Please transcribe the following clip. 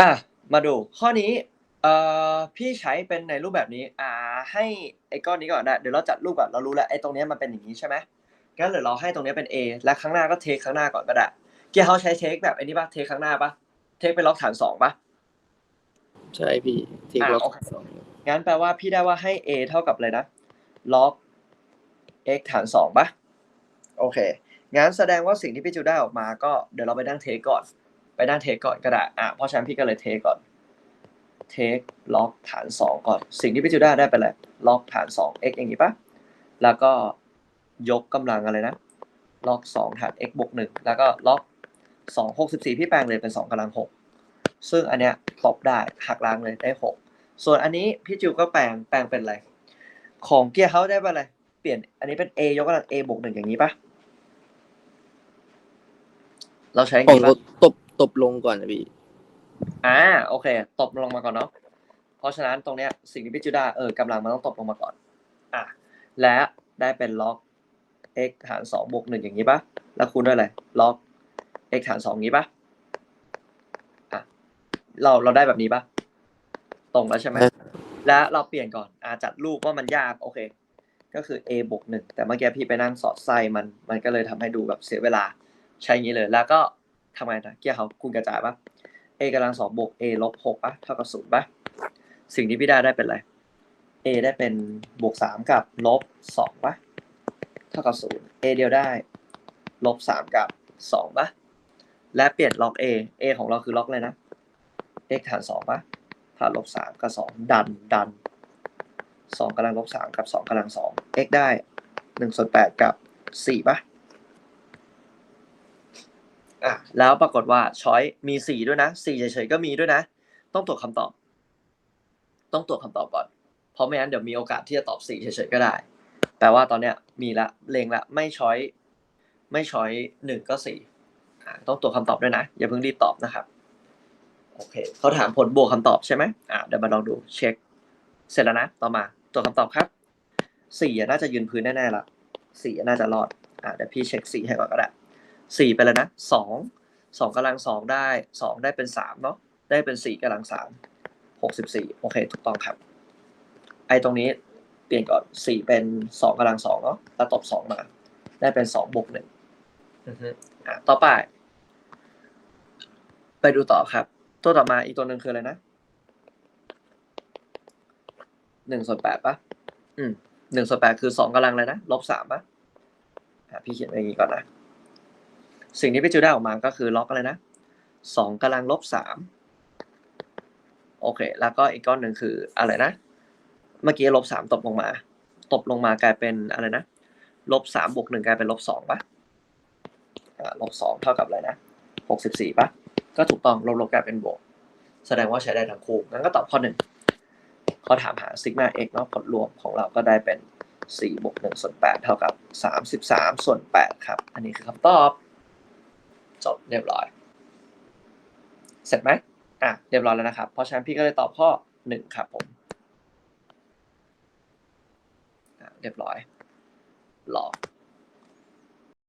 อะมาดูข้อนี้เอ่อพี่ใช้เป็นในรูปแบบนี้ อ่า ให้ไอ้ก้อนนี้ก่อนนะเดี๋ยวเราจัดรูปก่อนเรารู้แล้วไอ้ตรงเนี้ยมันเป็นอย่างนี้ใช่ไหมงั้นเดี๋ยวเราให้ตรงเนี้ยเป็น A และข้างหน้าก็เทคข้างหน้าก่อนก็ได้เกียร์เขาใช้เทคแบบไอ้นี้ปะเทคข้างหน้าปะเทคเป็นล็อกฐานสองปะใช่พี่ที่อะล็อกโอเคสองงั้นแปลว่าพี่ได้ว่าให้ a เท่ากับเลยนะล็อก x ฐานสองปะโอเคงั้นแสดงว่าสิ่งที่พี่จูได้ออกมาก็เดี๋ยวเราไปนั่งเทคก่อน ไปนั่งเทคก่อนก็ได้อะเพราะฉะนั้นพี่ก็เลยเทคก่อนเทคล็อกฐานสองก่อน สิ่งที่พี่จูได้ได้เป็นอะไรล็อกฐานสอง x อย่างนี้ปะแล้วก็ยกกำลังอะไรนะ ล็อกสองฐาน x บวกหนึ่งแล้วก็ล็อกสองหกสิบสี่พี่แปลงเลยเป็นสองกำลังหกซึ่งอันเนี้ยตบได้หักล้างเลยได้หกส่วนอันนี้พี่จิวก็แปลงแปลงเป็นอะไร ของเกียร์เขาได้เป็นอะไร เปลี่ยนอันนี้เป็น A ยกกำลัง A บวกหนึ่งอย่างนี้ปะเราใช้อย่างของนี้ปะตบ ตบลงก่อนนะพี่ อ่าโอเค ตบลงมาก่อนเนาะเพราะฉะนั้นตรงเนี้ยสิ่งที่พี่จิวได้เออกำลังมันต้องตบลงมาก่อน อะและได้เป็นล็อก x ฐานสองบวกหนึ่งอย่างนี้ปะแล้วคูณด้วยอะไรล็อก x ฐานสองนี้ปะอะเราเราได้แบบนี้ปะตรงแล้วใช่ไหมใช่และเราเปลี่ยนก่อนอาจัดรูปว่ามันยากโอเค ก็คือ a บวกหนึ่งแต่เมื่อกี้พี่ไปนั่งสอดไส้มันมันก็เลยทำให้ดูแบบเสียเวลาใช้อย่างนี้เลย แล้วก็ ทำไงนะเกียร์เขาคูณกระจายปะ a กำลังสองบวก a ลบหกปะเท่ากับศูนย์ปะสิ่งที่พี่ได้ได้เป็นอะไร a ได้เป็นบวกสามกับลบสองปะเท่ากับศูนย์ a เดียวได้ลบสามกับสองปะและเปลี่ยนล็อก a a ของเราคือล็อกเลยนะ x ฐานสองปะฐานลบสามกับสองดันดันสองกำลังลบสามกับสองกำลังสอง x ได้หนึ่งส่วนแปดกับสี่ปะ อะแล้วปรากฏว่าช้อยมีสี่ด้วยนะสี่เฉยๆก็มีด้วยนะ ต้องตรวจคำตอบ ต้องตรวจคำตอบก่อน เพราะไม่งั้นเดี๋ยวมีโอกาสที่จะตอบสี่เฉยๆก็ได้ แปลว่าตอนเนี้ย มีละเลงละไม่ช้อย ไม่ช้อยหนึ่งก็สี่ต้องตรวจคำตอบด้วยนะ อย่าเพิ่งรีบตอบนะครับโอเคเขาถามผลบวกคำตอบใช่ไหมอะเดี๋ยวมาลองดูเช็ค เสร็จแล้วนะ ต่อมาตรวจคำตอบครับสี่น่าจะยืนพื้นแน่ๆละสี่น่าจะรอดอะเดี๋ยวพี่เช็คสี่ให้ก่อนก็ได้ สี่ไปแล้วนะสองสองกำลังสองได้สองได้เป็นสามเนาะได้เป็นสี่กำลังสามหกสิบสี่โอเคถูกต้องครับ ไอ้ตรงนี้เปลี่ยนก่อนสี่เป็นสองกำลังสองเนาะแล้วตบสองมา ได้เป็นสองบวกหนึ่งอือฮึอะต่อไป ไปดูต่อครับ ตัวต่อมาอีกตัวหนึ่งคืออะไรนะหนึ่งส่วนแปดปะอืมหนึ่งส่วนแปดคือสองกำลังเลยนะลบสามปะอะพี่เขียนไว้อย่างนี้ก่อนนะ สิ่งที่พี่จูได้ออกมาก็คือล็อกอะไรนะสองกำลังลบสามโอเค แล้วก็อีกก้อนหนึ่งคืออะไรนะ เมื่อกี้ลบสามตบลงมาตบลงมากลายเป็นอะไรนะลบสามบวกหนึ่งกลายเป็นลบสองปะลบสองเท่ากับอะไรนะหกสิบสี่ปะก็ถูกต้องลบลบกลายเป็นบวก แสดงว่าใช้ได้ทั้งคู่งั้นก็ตอบข้อหนึ่งข้อถามหาซิกมาเอกเนาะผลรวมของเราก็ได้เป็นสี่บวกหนึ่งส่วนแปดเท่ากับสามสิบสามส่วนแปดครับ อันนี้คือคำตอบ จบเรียบร้อย เสร็จไหมอะเรียบร้อยแล้วนะครับ เพราะฉะนั้นพี่ก็เลยตอบข้อหนึ่งครับผมเรียบร้อยหลอก